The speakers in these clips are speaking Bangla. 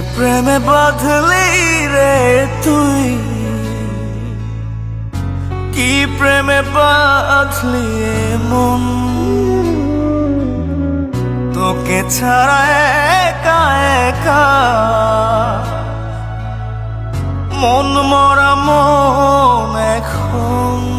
প্রেমে বাঁধলি রে তুই? কি প্রেমে বাঁধলি মন তোকে ছাড়া একা একা মন মরা মন এখন।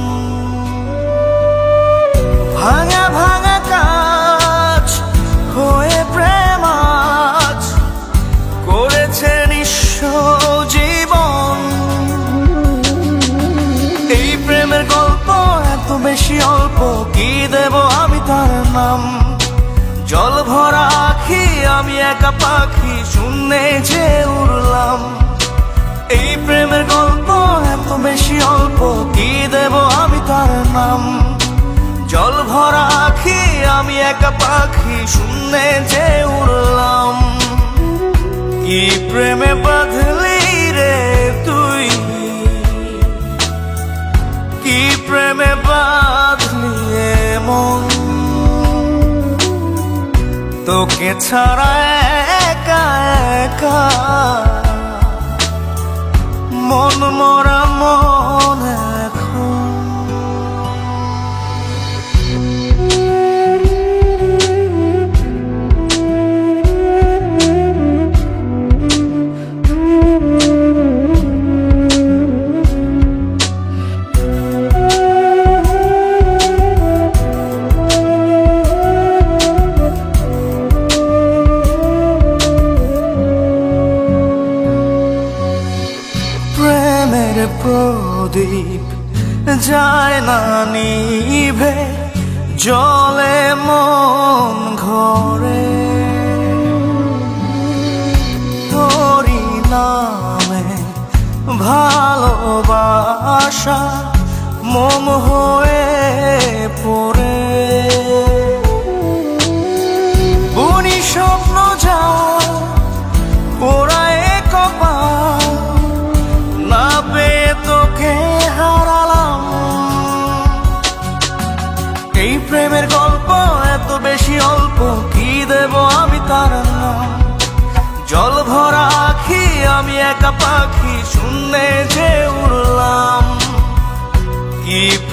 বেশি অল্প কি দেব আমি তার নাম? জল ভরা আখি, আমি একা পাখি শুনে যে উড়লাম। এই প্রেমের গল্প এত বেশি অল্প কি দেব আমি তার নাম? জল ভরা আখি, আমি একা পাখি তোকে ছাড়া একা একা। মন মরা প্রদীপ যায় না নিভে জলে মন ঘরে। ভালোবাসা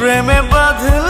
প্রেমে বাঁধলি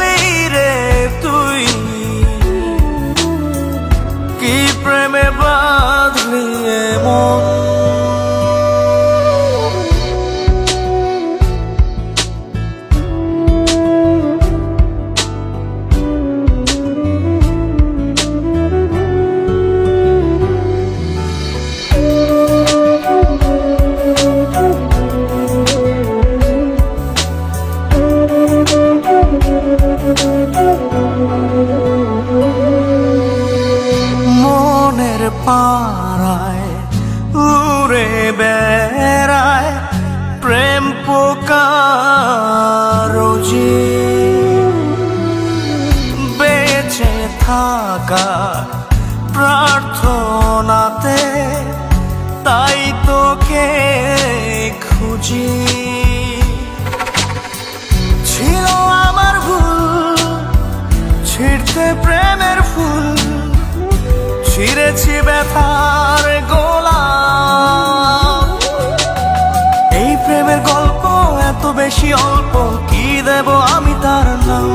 পাড়ায় উড়ে বেড়ায় প্রেম পোকারজি বেঁচে থাকা প্রার্থনাতে তাই তোকে খুঁজি। ছিঁড়েছি ব্যথার গোলা। এই প্রেমের গল্প এত বেশি অল্প, কি দেব আমি তার নাম?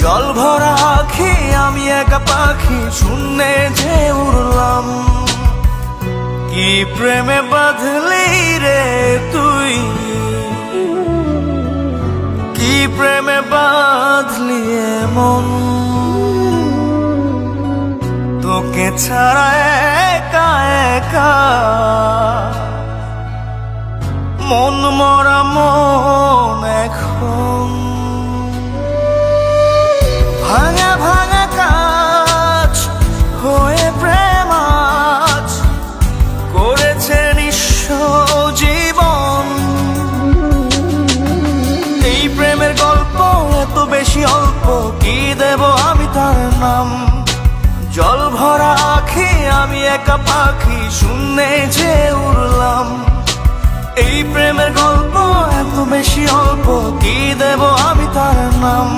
জল ভরা আখি, আমি একা পাখি, শূন্যে যে উড়লাম। কি প্রেমে বাঁধলি রে তুই? কি প্রেমে বাঁধলি মন তোকে ছাড়া একা একা মন মরা মন এখন। ভাঙা ভাঙা কাজ হয়ে প্রেম আজ করেছে নিঃস্ব জীবন। এই প্রেমের গল্প এত বেশি অল্প, কি দেব আমি তার নাম? জল ভরা আখি আমি একা পাখি, শূন্যে যে উড়লাম। এই প্রেমের গল্প এত বেশি অল্প, কি দেব আমি তার নাম?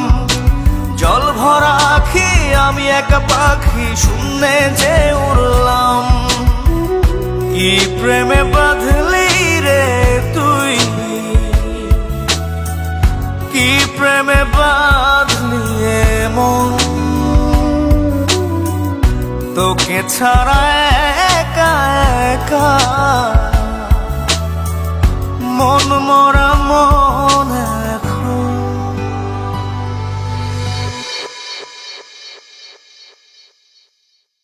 জল ভরা আখি আমি একা পাখি, শূন্যে যে উড়লাম। কি প্রেমে বাঁধলি রে তুই? কি প্রেমে বাঁধলি তোকে ছাড়া একা একা। মন মরা মন